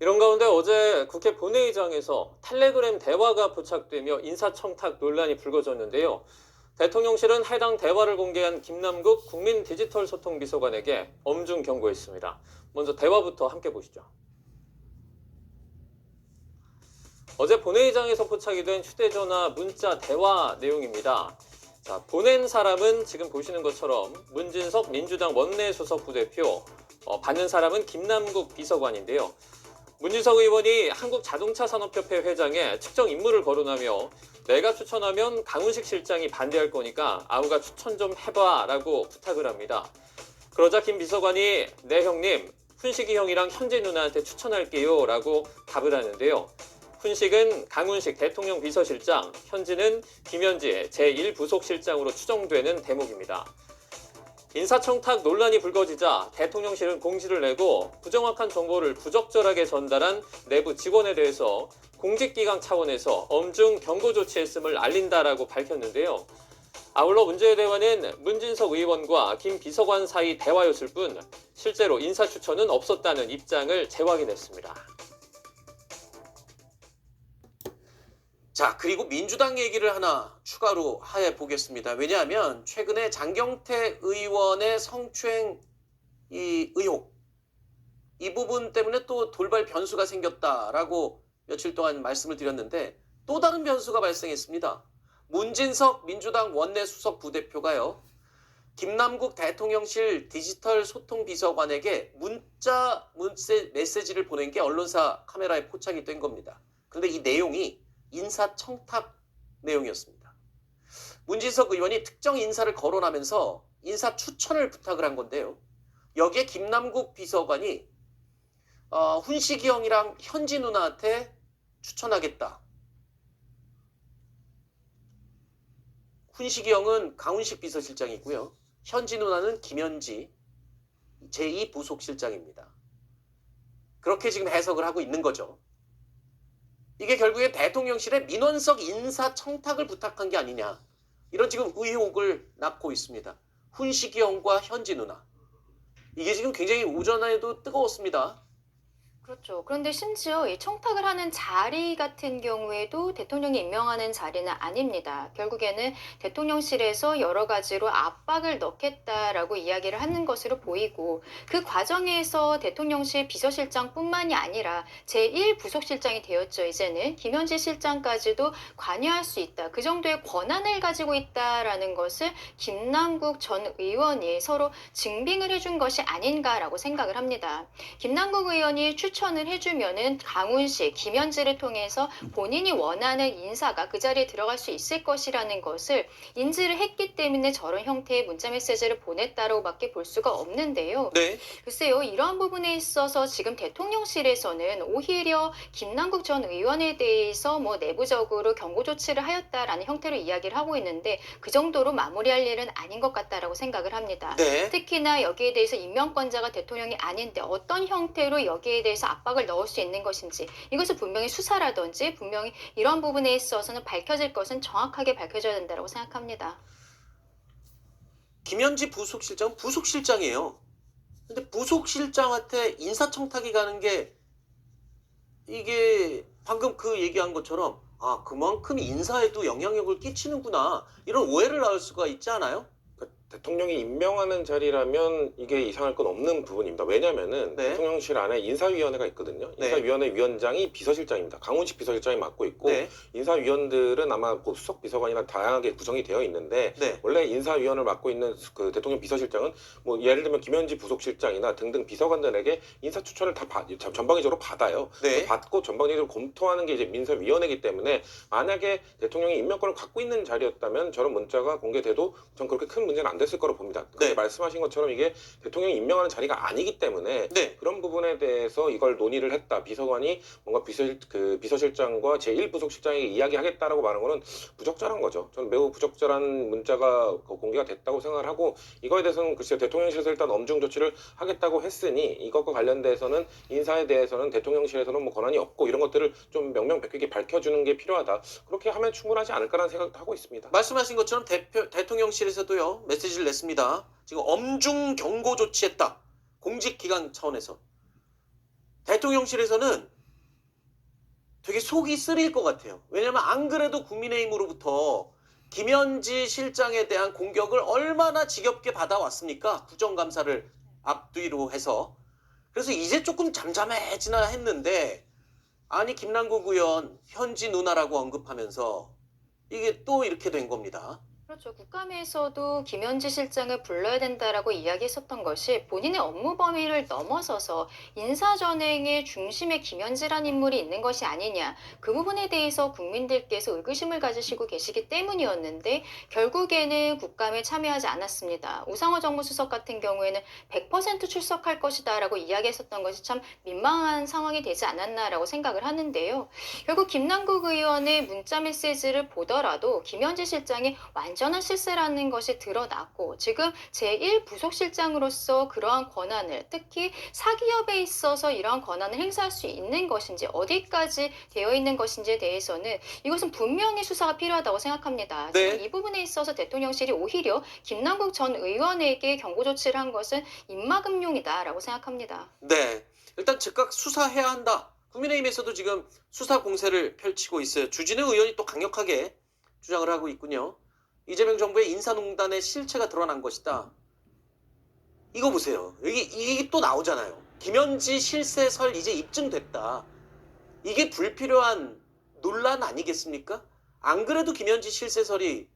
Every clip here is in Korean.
이런 가운데 어제 국회 본회의장에서 텔레그램 대화가 포착되며 인사청탁 논란이 불거졌는데요. 대통령실은 해당 대화를 공개한 김남국 국민 디지털 소통 비서관에게 엄중 경고했습니다. 먼저 대화부터 함께 보시죠. 어제 본회의장에서 포착이 된 휴대전화 문자 대화 내용입니다. 자, 보낸 사람은 지금 보시는 것처럼 문진석 민주당 원내수석 부대표, 어, 받는 사람은 김남국 비서관인데요. 문진석 의원이 한국자동차산업협회 회장에 측정 임무를 거론하며 내가 추천하면 강훈식 실장이 반대할 거니까 아우가 추천 좀 해봐 라고 부탁을 합니다. 그러자 김 비서관이 네 형님 훈식이 형이랑 현지 누나한테 추천할게요 라고 답을 하는데요. 훈식은 강훈식 대통령 비서실장, 현지는 김현지 제1부속실장으로 추정되는 대목입니다. 인사청탁 논란이 불거지자 대통령실은 공지를 내고 부정확한 정보를 부적절하게 전달한 내부 직원에 대해서 공직기강 차원에서 엄중 경고 조치했음을 알린다라고 밝혔는데요. 아울러 문제의 대화는 문진석 의원과 김 비서관 사이 대화였을 뿐 실제로 인사 추천은 없었다는 입장을 재확인했습니다. 자, 그리고 민주당 얘기를 하나 추가로 해 보겠습니다. 왜냐하면 최근에 장경태 의원의 성추행 이 의혹 이 부분 때문에 또 돌발 변수가 생겼다라고 며칠 동안 말씀을 드렸는데 또 다른 변수가 발생했습니다. 문진석 민주당 원내 수석 부대표가요. 김남국 대통령실 디지털 소통 비서관에게 문자 문세, 메시지를 보낸 게 언론사 카메라에 포착이 된 겁니다. 그런데 이 내용이 인사 청탁 내용이었습니다. 문진석 의원이 특정 인사를 거론하면서 인사 추천을 부탁을 한 건데요. 여기에 김남국 비서관이 어, 훈식이 형이랑 현지 누나한테 추천하겠다. 훈식이 형은 강훈식 비서실장이고요. 현지 누나는 김현지 제2부속실장입니다. 그렇게 지금 해석을 하고 있는 거죠. 이게 결국에 대통령실에 민원석 인사 청탁을 부탁한 게 아니냐. 이런 지금 의혹을 낳고 있습니다. 훈식이 형과 현지 누나. 이게 지금 굉장히 오전에도 뜨거웠습니다. 그렇죠. 그런데 심지어 이 청탁을 하는 자리 같은 경우에도 대통령이 임명하는 자리는 아닙니다. 결국에는 대통령실에서 여러 가지로 압박을 넣겠다라고 이야기를 하는 것으로 보이고 그 과정에서 대통령실 비서실장뿐만이 아니라 제1부속실장이 되었죠. 이제는 김현지 실장까지도 관여할 수 있다. 그 정도의 권한을 가지고 있다라는 것을 김남국 전 의원이 서로 증빙을 해준 것이 아닌가라고 생각을 합니다. 김남국 의원이 추천 을 해주면은 강훈식, 김현지를 통해서 본인이 원하는 인사가 그 자리에 들어갈 수 있을 것이라는 것을 인지를 했기 때문에 저런 형태의 문자 메시지를 보냈다고밖에 볼 수가 없는데요. 네. 글쎄요, 이러한 부분에 있어서 지금 대통령실에서는 오히려 김남국 전 의원에 대해서 뭐 내부적으로 경고 조치를 하였다라는 형태로 이야기를 하고 있는데 그 정도로 마무리할 일은 아닌 것 같다라고 생각을 합니다. 네. 특히나 여기에 대해서 임명권자가 대통령이 아닌데 어떤 형태로 여기에 대해서 압박을 넣을 수 있는 것인지 이것을 분명히 수사라든지 분명히 이런 부분에 있어서는 밝혀질 것은 정확하게 밝혀져야 된다고 생각합니다. 김현지 부속실장은 부속실장이에요. 근데 부속실장한테 인사청탁이 가는 게 이게 방금 그 얘기한 것처럼 아 그만큼 인사에도 영향력을 끼치는구나 이런 오해를 낳을 수가 있지 않아요? 대통령이 임명하는 자리라면 이게 이상할 건 없는 부분입니다. 왜냐면은 네. 대통령실 안에 인사위원회가 있거든요. 네. 인사위원회 위원장이 비서실장입니다. 강훈식 비서실장이 맡고 있고 네. 인사위원들은 아마 그 수석 비서관이나 다양하게 구성이 되어 있는데 네. 원래 인사위원을 맡고 있는 그 대통령 비서실장은 뭐 예를 들면 김현지 부속실장이나 등등 비서관들에게 인사 추천을 다 받- 전방위적으로 받아요. 네. 받고 전방위적으로 검토하는 게 이제 민사위원회이기 때문에 만약에 대통령이 임명권을 갖고 있는 자리였다면 저런 문자가 공개돼도 전 그렇게 큰 문제는 안 됐을 거로 봅니다. 근데 네. 말씀하신 것처럼 이게 대통령이 임명하는 자리가 아니기 때문에 네. 그런 부분에 대해서 이걸 논의를 했다. 비서관이 뭔가 비서실 그 비서실장과 제1부속실장에게 이야기하겠다라고 말하는 거는 부적절한 거죠. 저는 매우 부적절한 문자가 그 공개가 됐다고 생각을 하고 이거에 대해서는 글쎄요 대통령실에서 일단 엄중 조치를 하겠다고 했으니 이것과 관련돼서는 인사에 대해서는 대통령실에서는 뭐 권한이 없고 이런 것들을 좀 명명백백히 밝혀주는 게 필요하다. 그렇게 하면 충분하지 않을까라는 생각도 하고 있습니다. 말씀하신 것처럼 대표, 대통령실에서도요 메시지 를 냈습니다. 지금 엄중 경고 조치했다. 공직기관 차원에서 대통령실에서는 되게 속이 쓰릴 것 같아요. 왜냐면 안 그래도 국민의힘으로부터 김현지 실장에 대한 공격을 얼마나 지겹게 받아왔습니까? 국정감사를 앞뒤로 해서. 그래서 이제 조금 잠잠해지나 했는데 아니 김남국 의원 현지 누나라고 언급하면서 이게 또 이렇게 된 겁니다. 그렇죠. 국감에서도 김현지 실장을 불러야 된다라고 이야기했었던 것이 본인의 업무 범위를 넘어서서 인사전행의 중심에 김현지란 인물이 있는 것이 아니냐. 그 부분에 대해서 국민들께서 의구심을 가지시고 계시기 때문이었는데 결국에는 국감에 참여하지 않았습니다. 우상호 정무수석 같은 경우에는 100% 출석할 것이다라고 이야기했었던 것이 참 민망한 상황이 되지 않았나라고 생각을 하는데요. 결국 김남국 의원의 문자 메시지를 보더라도 김현지 실장이 완전 한 실세라는 것이 드러났고 지금 제1부속실장으로서 그러한 권한을 특히 사기업에 있어서 이러한 권한을 행사할 수 있는 것인지 어디까지 되어 있는 것인지에 대해서는 이것은 분명히 수사가 필요하다고 생각합니다. 네. 지금 이 부분에 있어서 대통령실이 오히려 김남국 전 의원에게 경고 조치를 한 것은 입막음용이다라고 생각합니다. 네. 일단 즉각 수사해야 한다. 국민의힘에서도 지금 수사 공세를 펼치고 있어요. 주진우 의원이 또 강력하게 주장을 하고 있군요. 이재명 정부의 인사농단의 실체가 드러난 것이다. 이거 보세요. 여기 이게 또 나오잖아요. 김현지 실세설 이제 입증됐다. 이게 불필요한 논란 아니겠습니까? 안 그래도 김현지 실세설이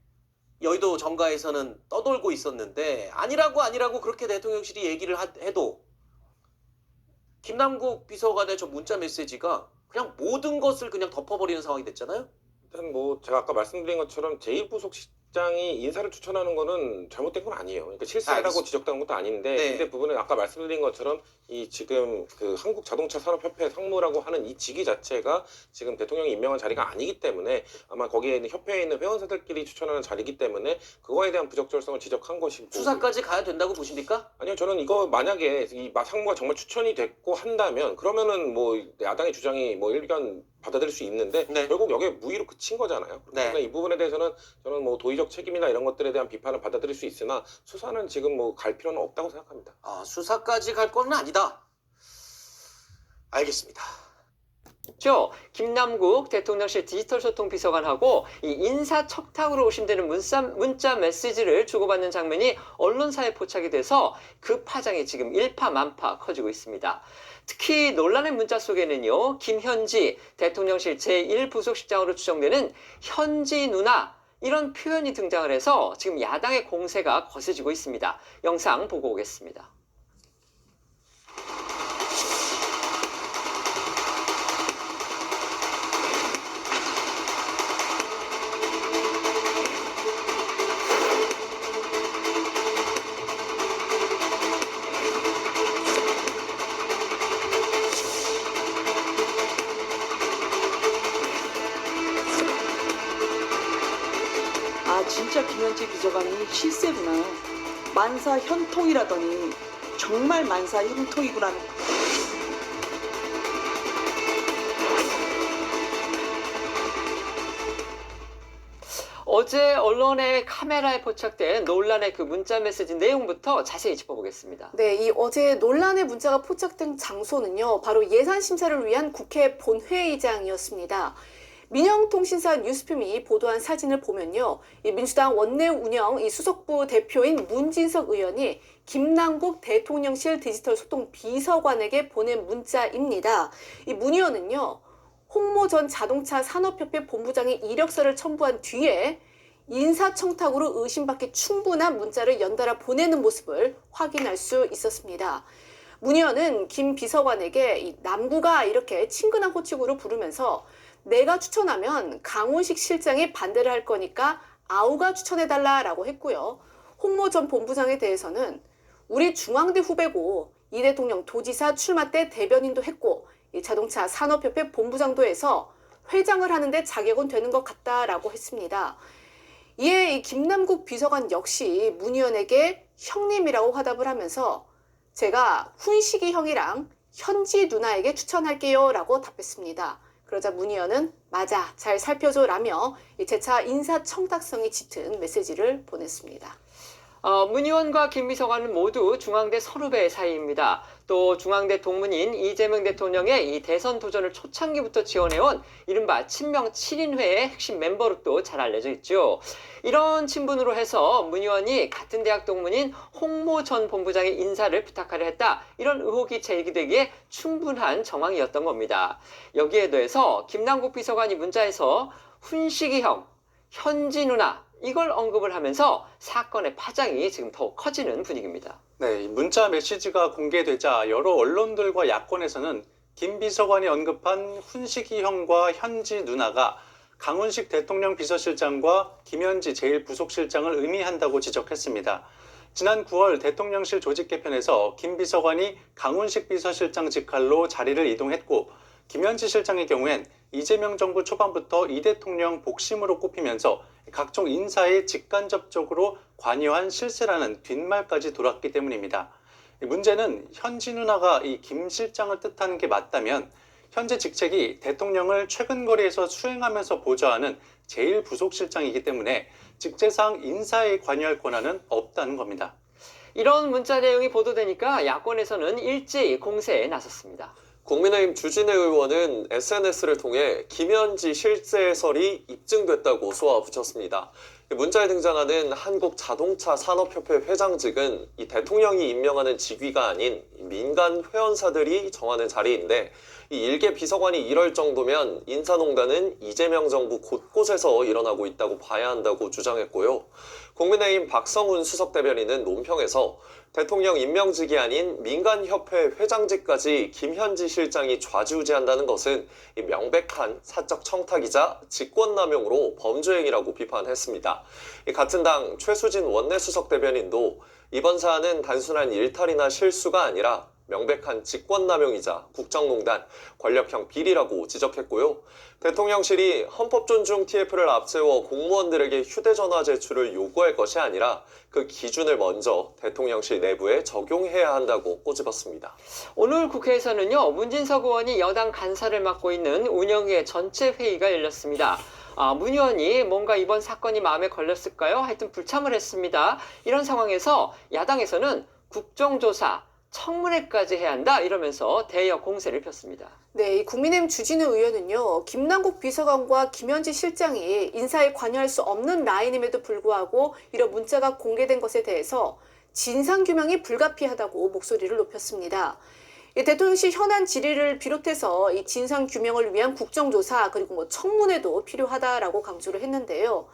여의도 정가에서는 떠돌고 있었는데 아니라고 아니라고 그렇게 대통령실이 얘기를 하- 해도 김남국 비서관의 저 문자 메시지가 그냥 모든 것을 그냥 덮어버리는 상황이 됐잖아요. 일단 뭐 제가 아까 말씀드린 것처럼 제1부속실 장이 인사를 추천하는 거는 잘못된 건 아니에요. 그러니까 실세라고 알겠습니다. 지적된 것도 아닌데 네. 근데 부분은 아까 말씀드린 것처럼 이 지금 그 한국 자동차 산업협회 상무라고 하는 이 직위 자체가 지금 대통령이 임명한 자리가 아니기 때문에 아마 거기에 있는 협회에 있는 회원사들끼리 추천하는 자리이기 때문에 그거에 대한 부적절성을 지적한 것이고 수사까지 가야 된다고 보십니까? 아니요, 저는 이거 만약에 이 마- 상무가 정말 추천이 됐고 한다면 그러면은 뭐 야당의 주장이 뭐 일견 받아들일 수 있는데 네. 결국 여기에 무의로 그친 거잖아요. 네. 때문에 이 부분에 대해서는 저는 뭐 도의적 책임이나 이런 것들에 대한 비판을 받아들일 수 있으나 수사는 지금 뭐 갈 필요는 없다고 생각합니다. 아, 수사까지 갈 건 아니다. 알겠습니다. 죠 김남국 대통령실 디지털 소통 비서관하고 이 인사 척탁으로 오심되는 문자, 문자 메시지를 주고받는 장면이 언론사에 포착이 돼서 그 파장이 지금 일파만파 커지고 있습니다. 특히 논란의 문자 속에는요, 김현지 대통령실 제1부속실장으로 추정되는 현지 누나 이런 표현이 등장을 해서 지금 야당의 공세가 거세지고 있습니다. 영상 보고 오겠습니다. 비서관이 실세구나. 만사 현통이라더니 정말 만사 현통이구나. 어제 언론의 카메라에 포착된 논란의 그 문자 메시지 내용부터 자세히 짚어보겠습니다. 네, 이 어제 논란의 문자가 포착된 장소는요, 바로 예산 심사를 위한 국회 본회의장이었습니다. 민영통신사 뉴스핌이 보도한 사진을 보면요, 이 민주당 원내 운영 이 수석부 대표인 문진석 의원이 김남국 대통령실 디지털 소통 비서관에게 보낸 문자입니다. 이 문 의원은요, 홍모 전 자동차 산업협회 본부장이 이력서를 첨부한 뒤에 인사청탁으로 의심받기 충분한 문자를 연달아 보내는 모습을 확인할 수 있었습니다. 문 의원은 김 비서관에게 이 남구가 이렇게 친근한 호칭으로 부르면서 내가 추천하면 강훈식 실장이 반대를 할 거니까 아우가 추천해달라라고 했고요. 홍모 전 본부장에 대해서는 우리 중앙대 후배고 이 대통령 도지사 출마 때 대변인도 했고 이 자동차 산업협회 본부장도 해서 회장을 하는데 자격은 되는 것 같다라고 했습니다. 이에 이 김남국 비서관 역시 문 의원에게 형님이라고 화답을 하면서 제가 훈식이 형이랑 현지 누나에게 추천할게요 라고 답했습니다. 그러자 문 의원은 맞아 잘 살펴줘라며 이 재차 인사 청탁성이 짙은 메시지를 보냈습니다. 어, 문 의원과 김 비서관은 모두 중앙대 선후배 사이입니다. 또 중앙대 동문인 이재명 대통령의 이 대선 도전을 초창기부터 지원해온 이른바 친명 7인회의 핵심 멤버로 또 잘 알려져 있죠. 이런 친분으로 해서 문 의원이 같은 대학 동문인 홍모 전 본부장의 인사를 부탁하려 했다. 이런 의혹이 제기되기에 충분한 정황이었던 겁니다. 여기에 더해서 김남국 비서관이 문자에서 훈식이 형, 현지 누나 이걸 언급을 하면서 사건의 파장이 지금 더욱 커지는 분위기입니다. 네, 이 문자 메시지가 공개되자 여러 언론들과 야권에서는 김 비서관이 언급한 훈식이 형과 현지 누나가 강훈식 대통령 비서실장과 김현지 제1부속실장을 의미한다고 지적했습니다. 지난 9월 대통령실 조직 개편에서 김 비서관이 강훈식 비서실장 직할로 자리를 이동했고 김현지 실장의 경우엔 이재명 정부 초반부터 이 대통령 복심으로 꼽히면서 각종 인사에 직간접적으로 관여한 실세라는 뒷말까지 돌았기 때문입니다. 이 문제는 현지 누나가 이 김 실장을 뜻하는 게 맞다면 현재 직책이 대통령을 최근 거리에서 수행하면서 보좌하는 제1부속실장이기 때문에 직제상 인사에 관여할 권한은 없다는 겁니다. 이런 문자 내용이 보도되니까 야권에서는 일제히 공세에 나섰습니다. 국민의힘 주진애 의원은 SNS를 통해 김현지 실세 해설이 입증됐다고 쏘아붙였습니다. 문자에 등장하는 한국 자동차 산업협회 회장직은 이 대통령이 임명하는 직위가 아닌 민간 회원사들이 정하는 자리인데 이 일개 비서관이 이럴 정도면 인사농단은 이재명 정부 곳곳에서 일어나고 있다고 봐야 한다고 주장했고요. 국민의힘 박성훈 수석 대변인은 논평에서 대통령 임명직이 아닌 민간협회 회장직까지 김현지 실장이 좌지우지한다는 것은 이 명백한 사적 청탁이자 직권남용으로 범죄행위라고 비판했습니다. 이 같은 당 최수진 원내수석 대변인도 이번 사안은 단순한 일탈이나 실수가 아니라 명백한 직권남용이자 국정농단, 권력형 비리라고 지적했고요. 대통령실이 헌법 존중 TF를 앞세워 공무원들에게 휴대전화 제출을 요구할 것이 아니라 그 기준을 먼저 대통령실 내부에 적용해야 한다고 꼬집었습니다. 오늘 국회에서는요 문진석 의원이 여당 간사를 맡고 있는 운영위의 전체 회의가 열렸습니다. 아, 문 의원이 뭔가 이번 사건이 마음에 걸렸을까요? 하여튼 불참을 했습니다. 이런 상황에서 야당에서는 국정조사, 청문회까지 해야 한다 이러면서 대여 공세를 폈습니다. 네, 이 국민의힘 주진우 의원은요, 김남국 비서관과 김현지 실장이 인사에 관여할 수 없는 라인임에도 불구하고 이런 문자가 공개된 것에 대해서 진상 규명이 불가피하다고 목소리를 높였습니다. 이 대통령실 현안 질의를 비롯해서 이 진상 규명을 위한 국정조사 그리고 뭐 청문회도 필요하다라고 강조를 했는데요.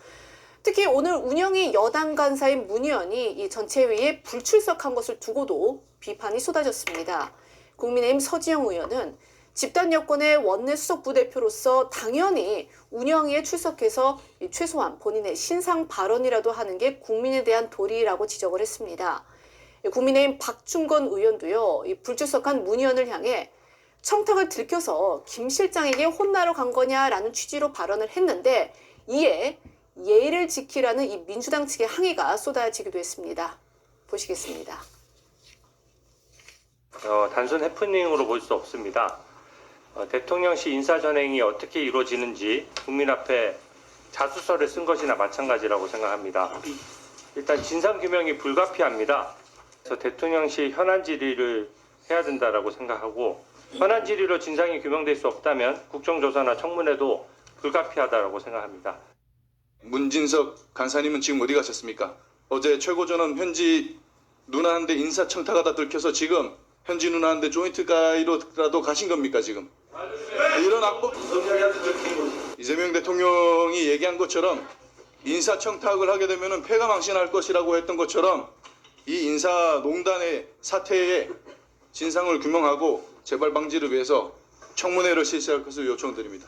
특히 오늘 운영이 여당 간사인 문 의원이 이 전체 회의에 불출석한 것을 두고도 비판이 쏟아졌습니다. 국민의힘 서지영 의원은 집단 여권의 원내 수석 부대표로서 당연히 운영위에 출석해서 이 최소한 본인의 신상 발언이라도 하는 게 국민에 대한 도리라고 지적을 했습니다. 국민의힘 박중건 의원도요, 이 불출석한 문 의원을 향해 청탁을 들켜서 김 실장에게 혼나러 간 거냐라는 취지로 발언을 했는데 이에 예의를 지키라는 이 민주당 측의 항의가 쏟아지기도 했습니다. 보시겠습니다. 어, 단순 해프닝으로 볼 수 없습니다. 어, 대통령실 인사 전행이 어떻게 이루어지는지 국민 앞에 자수서를 쓴 것이나 마찬가지라고 생각합니다. 일단 진상 규명이 불가피합니다. 그래서 대통령실 현안 질의를 해야 된다라고 생각하고 현안 질의로 진상이 규명될 수 없다면 국정조사나 청문회도 불가피하다라고 생각합니다. 문진석 간사님은 지금 어디 가셨습니까? 어제 최고전원 현지 누나한테 인사청탁 하다 들켜서 지금 현지 누나한테 조인트 가이로라도 가신 겁니까 지금? 이런 악법 이재명 대통령이 얘기한 것처럼 인사청탁을 하게 되면 폐가망신할 것이라고 했던 것처럼 이 인사농단의 사태의 진상을 규명하고 재발 방지를 위해서 청문회를 실시할 것을 요청드립니다.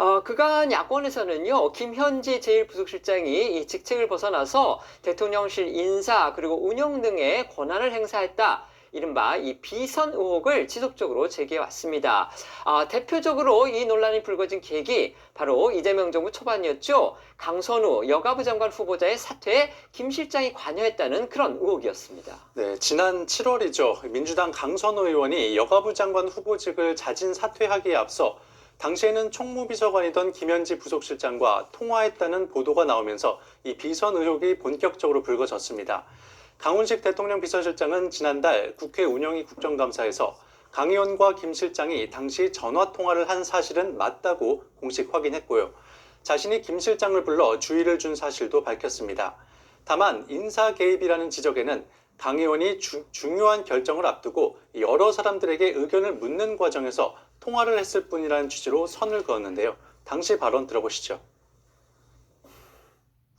어, 그간 야권에서는요, 김현지 제1부속실장이 이 직책을 벗어나서 대통령실 인사 그리고 운영 등의 권한을 행사했다. 이른바 이 비선 의혹을 지속적으로 제기해 왔습니다. 아, 대표적으로 이 논란이 불거진 계기 바로 이재명 정부 초반이었죠. 강선우 여가부 장관 후보자의 사퇴에 김 실장이 관여했다는 그런 의혹이었습니다. 네, 지난 7월이죠. 민주당 강선우 의원이 여가부 장관 후보직을 자진 사퇴하기에 앞서 당시에는 총무비서관이던 김현지 부속실장과 통화했다는 보도가 나오면서 이 비선 의혹이 본격적으로 불거졌습니다. 강훈식 대통령 비서실장은 지난달 국회 운영위 국정감사에서 강 의원과 김 실장이 당시 전화 통화를 한 사실은 맞다고 공식 확인했고요. 자신이 김 실장을 불러 주의를 준 사실도 밝혔습니다. 다만 인사 개입이라는 지적에는 강 의원이 주- 중요한 결정을 앞두고 여러 사람들에게 의견을 묻는 과정에서 통화를 했을 뿐이라는 취지로 선을 그었는데요. 당시 발언 들어보시죠.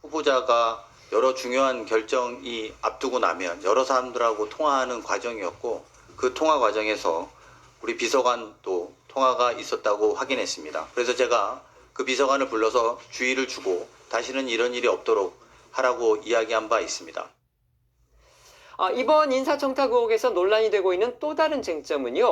후보자가 여러 중요한 결정이 앞두고 나면 여러 사람들하고 통화하는 과정이었고 그 통화 과정에서 우리 비서관도 통화가 있었다고 확인했습니다. 그래서 제가 그 비서관을 불러서 주의를 주고 다시는 이런 일이 없도록 하라고 이야기한 바 있습니다. 아, 이번 인사청탁 의혹에서 논란이 되고 있는 또 다른 쟁점은요,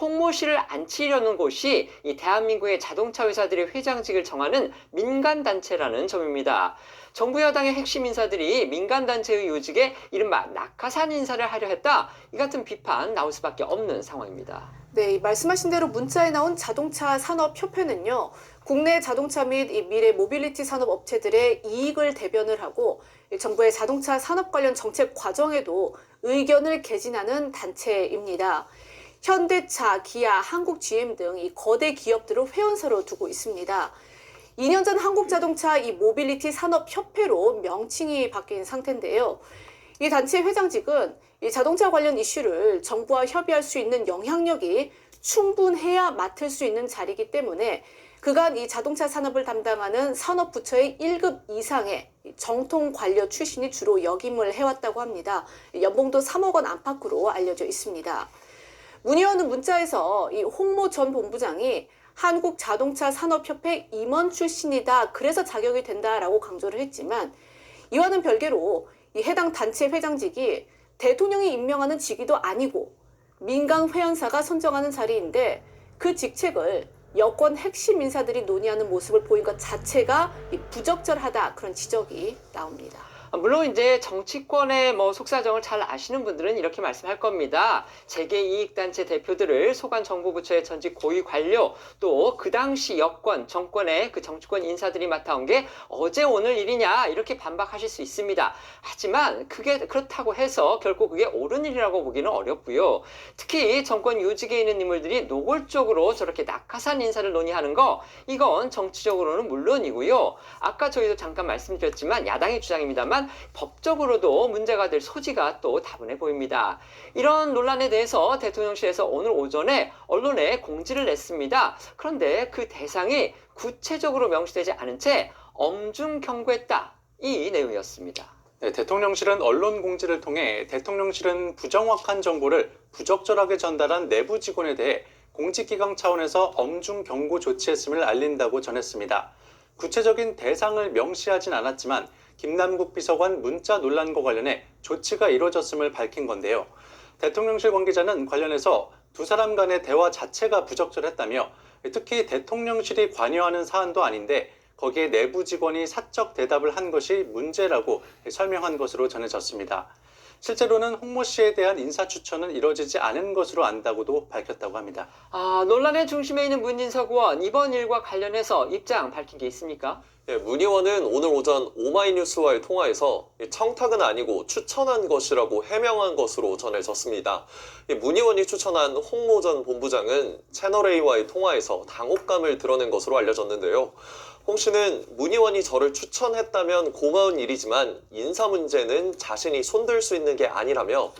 홍모 씨를 앉히려는 곳이 이 대한민국의 자동차 회사들의 회장직을 정하는 민간단체라는 점입니다. 정부 여당의 핵심 인사들이 민간단체의 요직에 이른바 낙하산 인사를 하려 했다. 이 같은 비판 나올 수밖에 없는 상황입니다. 네, 이 말씀하신 대로 문자에 나온 자동차 산업 협회는요, 국내 자동차 및이 미래 모빌리티 산업 업체들의 이익을 대변을 하고 이 정부의 자동차 산업 관련 정책 과정에도 의견을 개진하는 단체입니다. 현대차, 기아, 한국 GM 등 이 거대 기업들을 회원사로 두고 있습니다. 2년 전 한국자동차 이 모빌리티 산업협회로 명칭이 바뀐 상태인데요. 이 단체 회장직은 이 자동차 관련 이슈를 정부와 협의할 수 있는 영향력이 충분해야 맡을 수 있는 자리이기 때문에 그간 이 자동차 산업을 담당하는 산업부처의 1급 이상의 정통 관료 출신이 주로 역임을 해왔다고 합니다. 연봉도 3억 원 안팎으로 알려져 있습니다. 문 의원은 문자에서 이 홍모 전 본부장이 한국 자동차 산업협회 임원 출신이다. 그래서 자격이 된다라고 강조를 했지만 이와는 별개로 이 해당 단체 회장직이 대통령이 임명하는 직위도 아니고 민간 회원사가 선정하는 자리인데 그 직책을 여권 핵심 인사들이 논의하는 모습을 보인 것 자체가 이 부적절하다 그런 지적이 나옵니다. 아, 물론 이제 정치권의 뭐 속사정을 잘 아시는 분들은 이렇게 말씀할 겁니다. 재계 이익단체 대표들을 소관 정부부처의 전직 고위 관료 또 그 당시 여권 정권의 그 정치권 인사들이 맡아온 게 어제 오늘 일이냐 이렇게 반박하실 수 있습니다. 하지만 그게 그렇다고 해서 결코 그게 옳은 일이라고 보기는 어렵고요. 특히 정권 요직에 있는 인물들이 노골적으로 저렇게 낙하산 인사를 논의하는 거 이건 정치적으로는 물론이고요. 아까 저희도 잠깐 말씀드렸지만 야당의 주장입니다만 법적으로도 문제가 될 소지가 또 다분해 보입니다. 이런 논란에 대해서 대통령실에서 오늘 오전에 언론에 공지를 냈습니다. 그런데 그 대상이 구체적으로 명시되지 않은 채 엄중 경고했다. 이 내용이었습니다. 네, 대통령실은 언론 공지를 통해 대통령실은 부정확한 정보를 부적절하게 전달한 내부 직원에 대해 공직기강 차원에서 엄중 경고 조치했음을 알린다고 전했습니다. 구체적인 대상을 명시하진 않았지만 김남국 비서관 문자 논란과 관련해 조치가 이루어졌음을 밝힌 건데요. 대통령실 관계자는 관련해서 두 사람 간의 대화 자체가 부적절했다며 특히 대통령실이 관여하는 사안도 아닌데 거기에 내부 직원이 사적 대답을 한 것이 문제라고 설명한 것으로 전해졌습니다. 실제로는 홍모 씨에 대한 인사 추천은 이뤄지지 않은 것으로 안다고도 밝혔다고 합니다. 아, 논란의 중심에 있는 문진석 의원 이번 일과 관련해서 입장 밝힌 게 있습니까? 예, 문 의원은 오늘 오전 오마이뉴스와의 통화에서 이 청탁은 아니고 추천한 것이라고 해명한 것으로 전해졌습니다. 이문 의원이 추천한 홍모 전 본부장은 채널A와의 통화에서 당혹감을 드러낸 것으로 알려졌는데요. 홍 씨는 문 의원이 저를 추천했다면 고마운 일이지만 인사 문제는 자신이 손들 수 있는 게 아니라며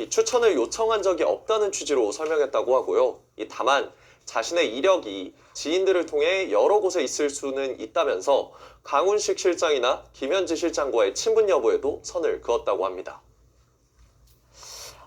이 추천을 요청한 적이 없다는 취지로 설명했다고 하고요. 이 다만 자신의 이력이 지인들을 통해 여러 곳에 있을 수는 있다면서 강훈식 실장이나 김현지 실장과의 친분 여부에도 선을 그었다고 합니다.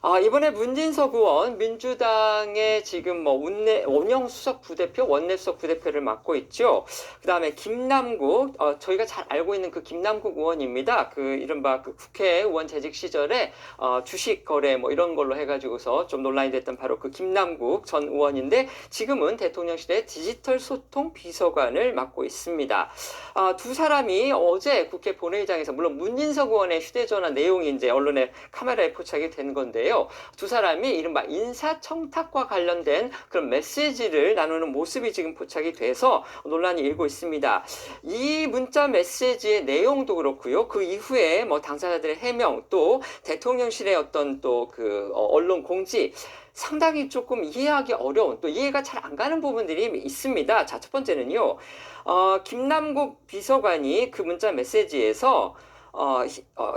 아, 이번에 문진석 의원 민주당의 지금 뭐 운내, 원영 수석 부대표, 원내 수석 부대표를 맡고 있죠. 그 다음에 김남국, 어, 저희가 잘 알고 있는 그 김남국 의원입니다. 그 이른바 그 국회의원 재직 시절에 어, 주식 거래 뭐 이런 걸로 해가지고서 좀 논란이 됐던 바로 그 김남국 전 의원인데 지금은 대통령실의 디지털 소통 비서관을 맡고 있습니다. 아, 두 사람이 어제 국회 본회의장에서 물론 문진석 의원의 휴대전화 내용이 이제 언론에 카메라에 포착이 된 건데요. 있는데요. 두 사람이 이른바 인사청탁과 관련된 그런 메시지를 나누는 모습이 지금 포착이 돼서 논란이 일고 있습니다. 이 문자 메시지의 내용도 그렇고요. 그 이후에 뭐 당사자들의 해명 또 대통령실의 어떤 또 그 언론 공지 상당히 조금 이해하기 어려운 또 이해가 잘 안 가는 부분들이 있습니다. 자, 첫 번째는요. 어, 김남국 비서관이 그 문자 메시지에서 어, 히- 어,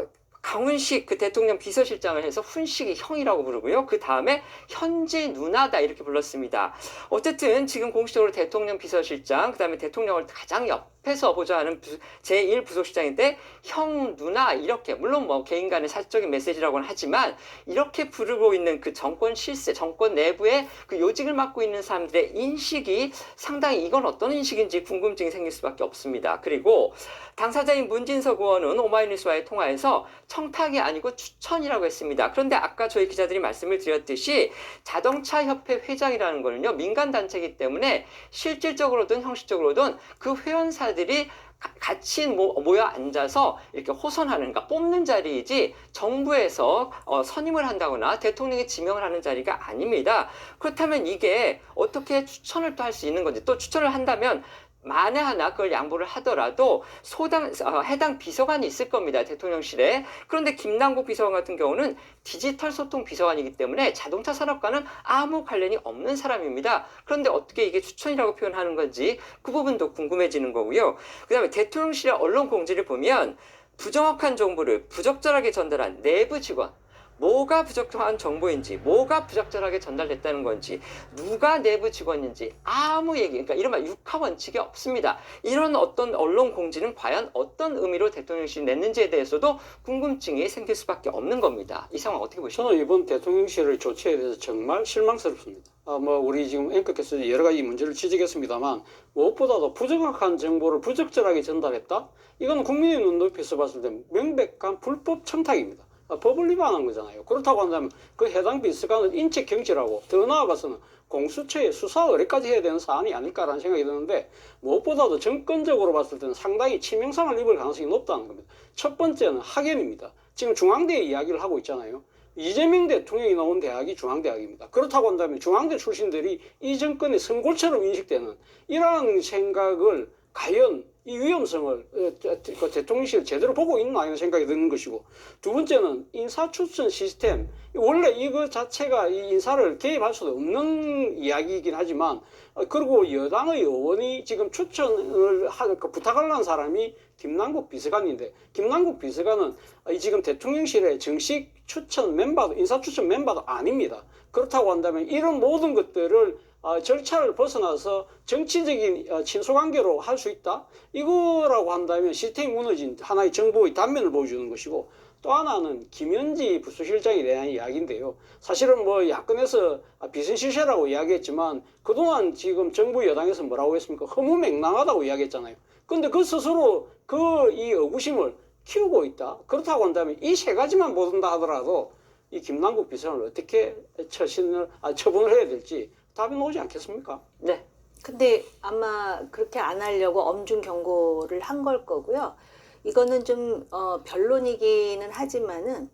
강훈식 그 대통령 비서실장을 해서 훈식이 형이라고 부르고요. 그 다음에 현지 누나다 이렇게 불렀습니다. 어쨌든 지금 공식적으로 대통령 비서실장, 그 다음에 대통령을 가장 옆 에서 보좌하는 부- 제1 부속실장인데 형, 누나 이렇게 물론 뭐 개인 간의 사적인 메시지라고는 하지만 이렇게 부르고 있는 그 정권 실세, 정권 내부의 그 요직을 맡고 있는 사람들의 인식이 상당히 이건 어떤 인식인지 궁금증이 생길 수밖에 없습니다. 그리고 당사자인 문진석 의원은 오마이뉴스와의 통화에서 청탁이 아니고 추천이라고 했습니다. 그런데 아까 저희 기자들이 말씀을 드렸듯이 자동차 협회 회장이라는 거는요 민간 단체이기 때문에 실질적으로든 형식적으로든 그 회원사들 이 가- 같이 모, 모여 앉아서 이렇게 호선하는가 뽑는 자리이지 정부에서 어, 선임을 한다거나 대통령이 지명을 하는 자리가 아닙니다. 그렇다면 이게 어떻게 추천을 또 할 수 있는 건지 또 추천을 한다면 만에 하나 그걸 양보를 하더라도 소당 어, 해당 비서관이 있을 겁니다 대통령실에. 그런데 김남국 비서관 같은 경우는 디지털 소통 비서관이기 때문에 자동차 산업과는 아무 관련이 없는 사람입니다. 그런데 어떻게 이게 추천이라고 표현하는 건지 그 부분도 궁금해지는 거고요. 그 다음에 대통령실의 언론 공지를 보면 부정확한 정보를 부적절하게 전달한 내부 직원 뭐가 부적절한 정보인지, 뭐가 부적절하게 전달됐다는 건지, 누가 내부 직원인지 아무 얘기, 그러니까 이른바 육하 원칙이 없습니다. 이런 어떤 언론 공지는 과연 어떤 의미로 대통령실이 냈는지에 대해서도 궁금증이 생길 수밖에 없는 겁니다. 이 상황 어떻게 보십니까? 저는 이번 대통령실의 조치에 대해서 정말 실망스럽습니다. 아, 뭐 우리 지금 앵커께서 여러 가지 문제를 지적했습니다만 무엇보다도 부정확한 정보를 부적절하게 전달했다. 이건 국민의 눈높이에서 봤을 때 명백한 불법 청탁입니다. 아, 법을 위반한 거잖아요. 그렇다고 한다면 그 해당 비서관은 인적 경질하고 더 나아가서는 공수처의 수사 의뢰까지 해야 되는 사안이 아닐까라는 생각이 드는데 무엇보다도 정권적으로 봤을 때는 상당히 치명상을 입을 가능성이 높다는 겁니다. 첫 번째는 학연입니다. 지금 중앙대 이야기를 하고 있잖아요. 이재명 대통령이 나온 대학이 중앙대학입니다. 그렇다고 한다면 중앙대 출신들이 이 정권의 선골처럼 인식되는 이러한 생각을 과연 이 위험성을 어, 그 대통령실 제대로 보고 있나 이런 생각이 드는 것이고 두 번째는 인사 추천 시스템 원래 이거 자체가 이 인사를 개입할 수도 없는 이야기이긴 하지만 어, 그리고 여당의 의원이 지금 추천을 하, 그한 사람이 김남국 비서관인데 김남국 비서관은 지금 대통령실의 정식 추천 멤버도 인사 추천 멤버도 아닙니다. 그렇다고 한다면 이런 모든 것들을 어, 절차를 벗어나서 정치적인 어, 친소관계로 할 수 있다? 이거라고 한다면 시스템이 무너진 하나의 정보의 단면을 보여주는 것이고 또 하나는 김현지 부수실장에 대한 이야기인데요. 사실은 뭐 야권에서 비선실세라고 이야기했지만 그동안 지금 정부 여당에서 뭐라고 했습니까? 허무맹랑하다고 이야기했잖아요. 근데 그 스스로 그이 의구심을 키우고 있다. 그렇다고 한다면 이 세 가지만 보든다 하더라도 이 김남국 비서관을 어떻게 처신을 아, 처분을 해야 될지 답이 나오지 않겠습니까? 네. 근데 아마 그렇게 안 하려고 엄중 경고를 한 걸 거고요. 이거는 좀 어, 변론이기는 하지만은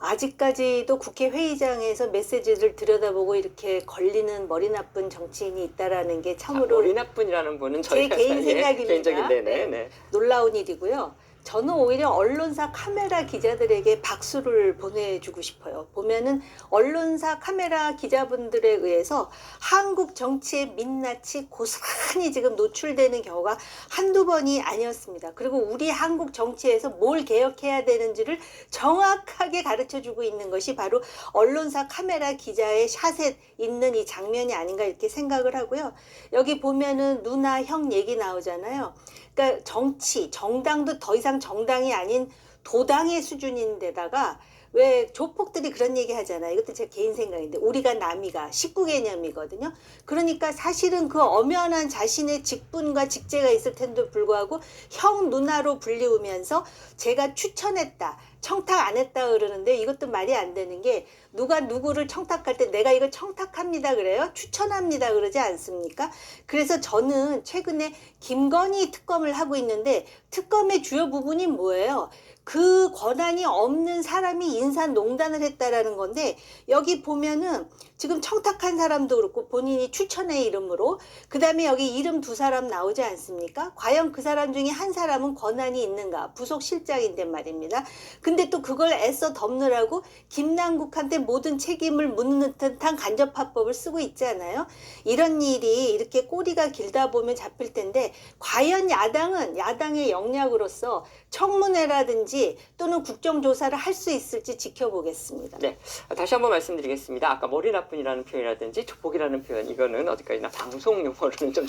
아직까지도 국회 회의장에서 메시지를 들여다보고 이렇게 걸리는 머리 나쁜 정치인이 있다라는 게 자, 참으로 머리 나쁜 이라는 분은 제 개인 예, 생각입니다. 개인적인 네네 네. 네. 놀라운 일이고요. 저는 오히려 언론사 카메라 기자들에게 박수를 보내주고 싶어요. 보면은 언론사 카메라 기자분들에 의해서 한국 정치의 민낯이 고스란히 지금 노출되는 경우가 한두 번이 아니었습니다. 그리고 우리 한국 정치에서 뭘 개혁해야 되는지를 정확하게 가르쳐 주고 있는 것이 바로 언론사 카메라 기자의 샷에 있는 이 장면이 아닌가 이렇게 생각을 하고요. 여기 보면은 누나 형 얘기 나오잖아요. 그러니까 정치, 정당도 더 이상 정당이 아닌 도당의 수준인데다가 왜 조폭들이 그런 얘기 하잖아요. 이것도 제 개인 생각인데 우리가 남이가 식구 개념이거든요. 그러니까 사실은 그 엄연한 자신의 직분과 직제가 있을 텐데 불구하고 형 누나로 불리우면서 제가 추천했다. 청탁 안 했다 그러는데 이것도 말이 안 되는 게 누가 누구를 청탁할 때 내가 이거 청탁합니다 그래요? 추천합니다 그러지 않습니까? 그래서 저는 최근에 김건희 특검을 하고 있는데 특검의 주요 부분이 뭐예요? 그 권한이 없는 사람이 인사농단을 했다라는 건데 여기 보면은 지금 청탁한 사람도 그렇고 본인이 추천의 이름으로 그 다음에 여기 이름 두 사람 나오지 않습니까? 과연 그 사람 중에 한 사람은 권한이 있는가? 부속 실장인데 말입니다. 근데 또 그걸 애써 덮느라고 김남국한테 모든 책임을 묻는 듯한 간접화법을 쓰고 있잖아요. 이런 일이 이렇게 꼬리가 길다 보면 잡힐 텐데 과연 야당은 야당의 역량으로서 청문회라든지 또는 국정조사를 할 수 있을지 지켜보겠습니다. 네. 다시 한번 말씀드리겠습니다. 아까 머리 나 쁜이라는 표현이라든지 조폭이라는 표현 이거는 어디까지나 방송 용어로는 좀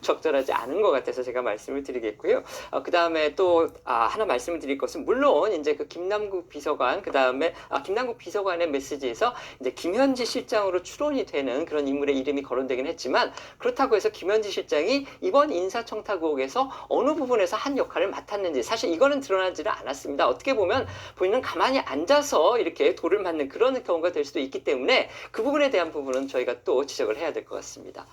적절, 하지 않은 것 같아서 제가 말씀을 드리겠고요. 어, 그 다음에 또 아, 하나 말씀을 드릴 것은 물론 이제 그 김남국 비서관 그 다음에 아, 김남국 비서관의 메시지에서 이제 김현지 실장으로 추론이 되는 그런 인물의 이름이 거론되긴 했지만 그렇다고 해서 김현지 실장이 이번 인사청탁 의혹에서 어느 부분에서 한 역할을 맡았는지 사실 이거는 드러나지는 않았습니다. 어떻게 보면 본인은 가만히 앉아서 이렇게 돌을 맞는 그런 경우가 될 수도 있기 때문에 그 부분에 대한 부분은 저희가 또 지적을 해야 될 것 같습니다.